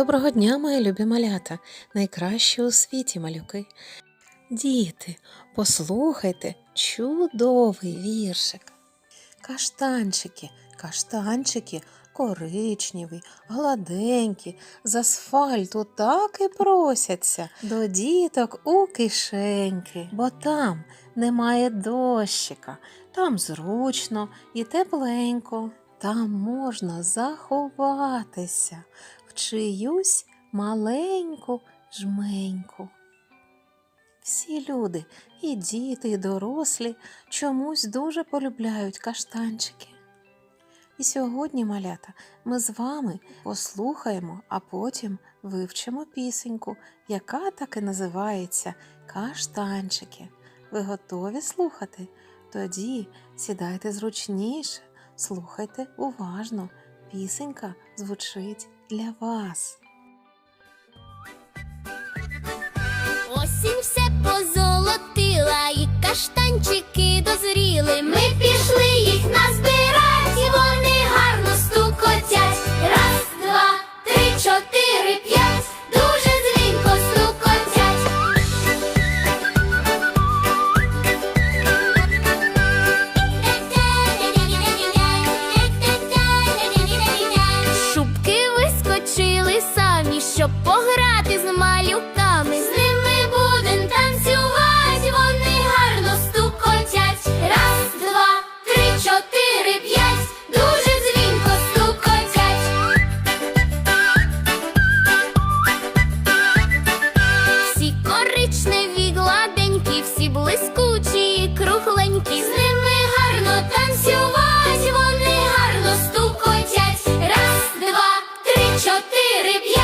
Доброго дня, мої любі малята, найкращі у світі малюки. Діти, послухайте чудовий віршик. Каштанчики, каштанчики, коричневі, гладенькі, з асфальту так і просяться до діток у кишеньки, бо там немає дощика, там зручно і тепленько, там можна заховатися чиюсь маленьку жменьку. Всі люди, і діти, і дорослі, чомусь дуже полюбляють каштанчики. І сьогодні, малята, ми з вами послухаємо, а потім вивчимо пісеньку, яка так і називається Каштанчики. Ви готові слухати? Тоді сідайте зручніше, слухайте уважно. Пісенька звучить для вас. Чотири,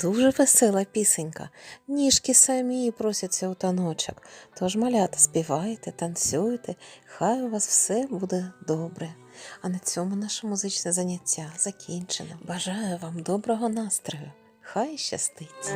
Дуже весела пісенька. Ніжки самі просяться у таночок. Тож, малята, співайте, танцюйте, хай у вас все буде добре. А на цьому наше музичне заняття закінчено. Бажаю вам доброго настрою. Хай щастить!